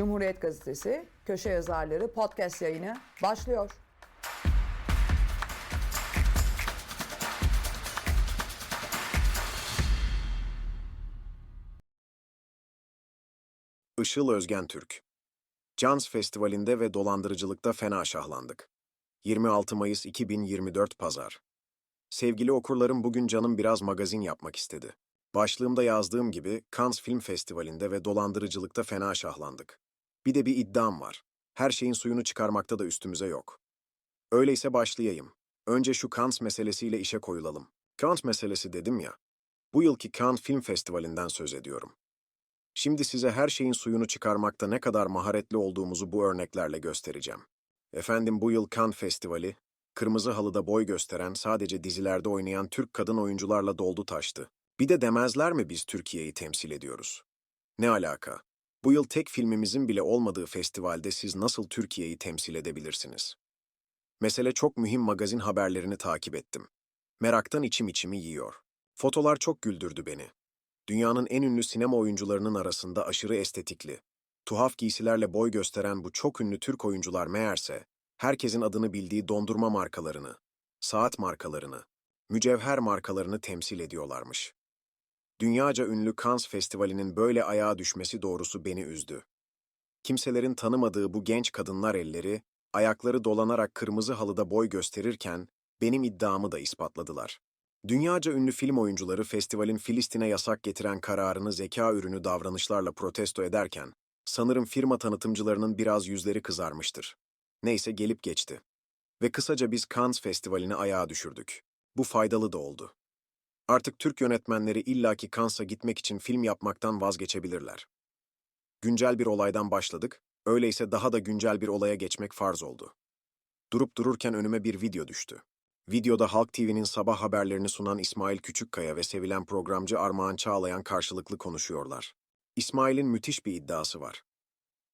Cumhuriyet Gazetesi Köşe Yazarları Podcast yayını başlıyor. Işıl Özgen Türk. Cans Festivali'nde ve dolandırıcılıkta fena şahlandık. 26 Mayıs 2024 Pazar. Sevgili okurlarım bugün canım biraz magazin yapmak istedi. Başlığımda yazdığım gibi Cannes Film Festivali'nde ve dolandırıcılıkta fena şahlandık. Bir de bir iddiam var. Her şeyin suyunu çıkarmakta da üstümüze yok. Öyleyse başlayayım. Önce şu Cannes meselesiyle işe koyulalım. Cannes meselesi dedim ya. Bu yılki Cannes Film Festivali'nden söz ediyorum. Şimdi size her şeyin suyunu çıkarmakta ne kadar maharetli olduğumuzu bu örneklerle göstereceğim. Efendim bu yıl Cannes Festivali, kırmızı halıda boy gösteren sadece dizilerde oynayan Türk kadın oyuncularla doldu taştı. Bir de demezler mi biz Türkiye'yi temsil ediyoruz? Ne alaka? Bu yıl tek filmimizin bile olmadığı festivalde siz nasıl Türkiye'yi temsil edebilirsiniz? Mesele çok mühim magazin haberlerini takip ettim. Meraktan içim içimi yiyor. Fotolar çok güldürdü beni dünyanın en ünlü sinema oyuncularının arasında aşırı estetikli, tuhaf giysilerle boy gösteren bu çok ünlü Türk oyuncular meğerse, herkesin adını bildiği dondurma markalarını, saat markalarını, mücevher markalarını temsil ediyorlarmış. Dünyaca ünlü Cannes Festivali'nin böyle ayağa düşmesi doğrusu beni üzdü. Kimselerin tanımadığı bu genç kadınlar elleri, ayakları dolanarak kırmızı halıda boy gösterirken, benim iddiamı da ispatladılar. Dünyaca ünlü film oyuncuları festivalin Filistin'e yasak getiren kararını zeka ürünü davranışlarla protesto ederken, sanırım firma tanıtımcılarının biraz yüzleri kızarmıştır. Neyse gelip geçti. Ve kısaca biz Cannes Festivali'ni ayağa düşürdük. Bu faydalı da oldu. Artık Türk yönetmenleri illaki Cannes'a gitmek için film yapmaktan vazgeçebilirler. Güncel bir olaydan başladık, öyleyse daha da güncel bir olaya geçmek farz oldu. Durup dururken önüme bir video düştü. Videoda Halk TV'nin sabah haberlerini sunan İsmail Küçükkaya ve sevilen programcı Armağan Çağlayan karşılıklı konuşuyorlar. İsmail'in müthiş bir iddiası var.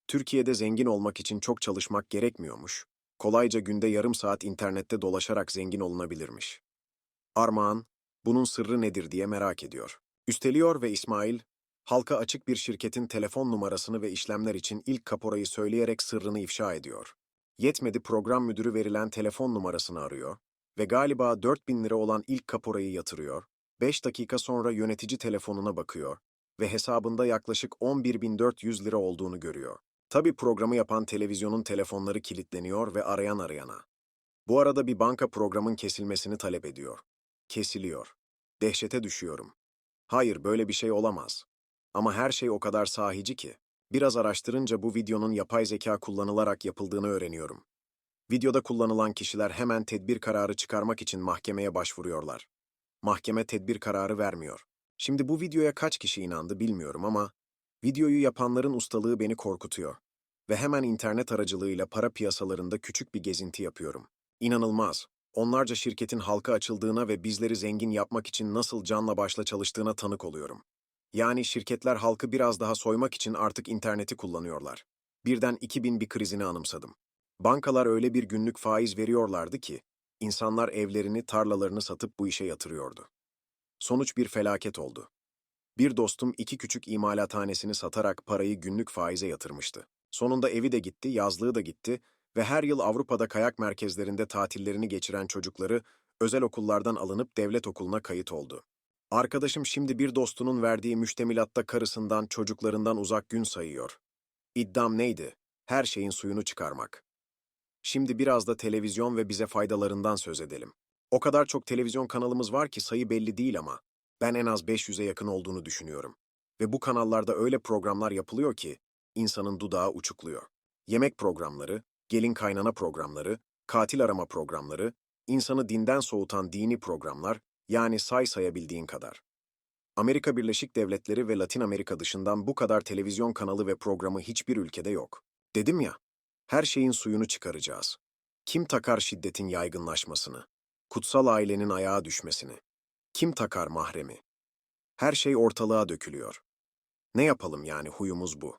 Türkiye'de zengin olmak için çok çalışmak gerekmiyormuş. Kolayca günde yarım saat internette dolaşarak zengin olunabilirmiş. Armağan, bunun sırrı nedir diye merak ediyor. Üsteliyor ve İsmail, halka açık bir şirketin telefon numarasını ve işlemler için ilk kaporayı söyleyerek sırrını ifşa ediyor. Yetmedi program müdürü verilen telefon numarasını arıyor ve galiba 4000 lira olan ilk kaporayı yatırıyor, 5 dakika sonra yönetici telefonuna bakıyor ve hesabında yaklaşık 11.400 lira olduğunu görüyor. Tabi programı yapan televizyonun telefonları kilitleniyor ve arayan arayana. Bu arada bir banka programın kesilmesini talep ediyor. Kesiliyor. Dehşete düşüyorum. Hayır böyle bir şey olamaz. Ama her şey o kadar sahici ki. Biraz araştırınca bu videonun yapay zeka kullanılarak yapıldığını öğreniyorum. Videoda kullanılan kişiler hemen tedbir kararı çıkarmak için mahkemeye başvuruyorlar. Mahkeme tedbir kararı vermiyor. Şimdi bu videoya kaç kişi inandı bilmiyorum ama videoyu yapanların ustalığı beni korkutuyor. Ve hemen internet aracılığıyla para piyasalarında küçük bir gezinti yapıyorum. İnanılmaz. Onlarca şirketin halka açıldığına ve bizleri zengin yapmak için nasıl canla başla çalıştığına tanık oluyorum. Yani şirketler halkı biraz daha soymak için artık interneti kullanıyorlar. Birden 2000 bir krizini anımsadım. Bankalar öyle bir günlük faiz veriyorlardı ki, insanlar evlerini, tarlalarını satıp bu işe yatırıyordu. Sonuç bir felaket oldu. Bir dostum iki küçük imalathanesini satarak parayı günlük faize yatırmıştı. Sonunda evi de gitti, yazlığı da gitti ve her yıl Avrupa'da kayak merkezlerinde tatillerini geçiren çocukları özel okullardan alınıp devlet okuluna kayıt oldu. Arkadaşım şimdi bir dostunun verdiği müştemilatta karısından, çocuklarından uzak gün sayıyor. İddiam neydi? Her şeyin suyunu çıkarmak. Şimdi biraz da televizyon ve bize faydalarından söz edelim. O kadar çok televizyon kanalımız var ki sayı belli değil ama ben en az 500'e yakın olduğunu düşünüyorum. Ve bu kanallarda öyle programlar yapılıyor ki insanın dudağı uçukluyor. Yemek programları, gelin kaynana programları, katil arama programları, insanı dinden soğutan dini programlar, yani say sayabildiğin kadar. Amerika Birleşik Devletleri ve Latin Amerika dışından bu kadar televizyon kanalı ve programı hiçbir ülkede yok. Dedim ya, her şeyin suyunu çıkaracağız. Kim takar şiddetin yaygınlaşmasını? Kutsal ailenin ayağa düşmesini? Kim takar mahremi? Her şey ortalığa dökülüyor. Ne yapalım yani huyumuz bu.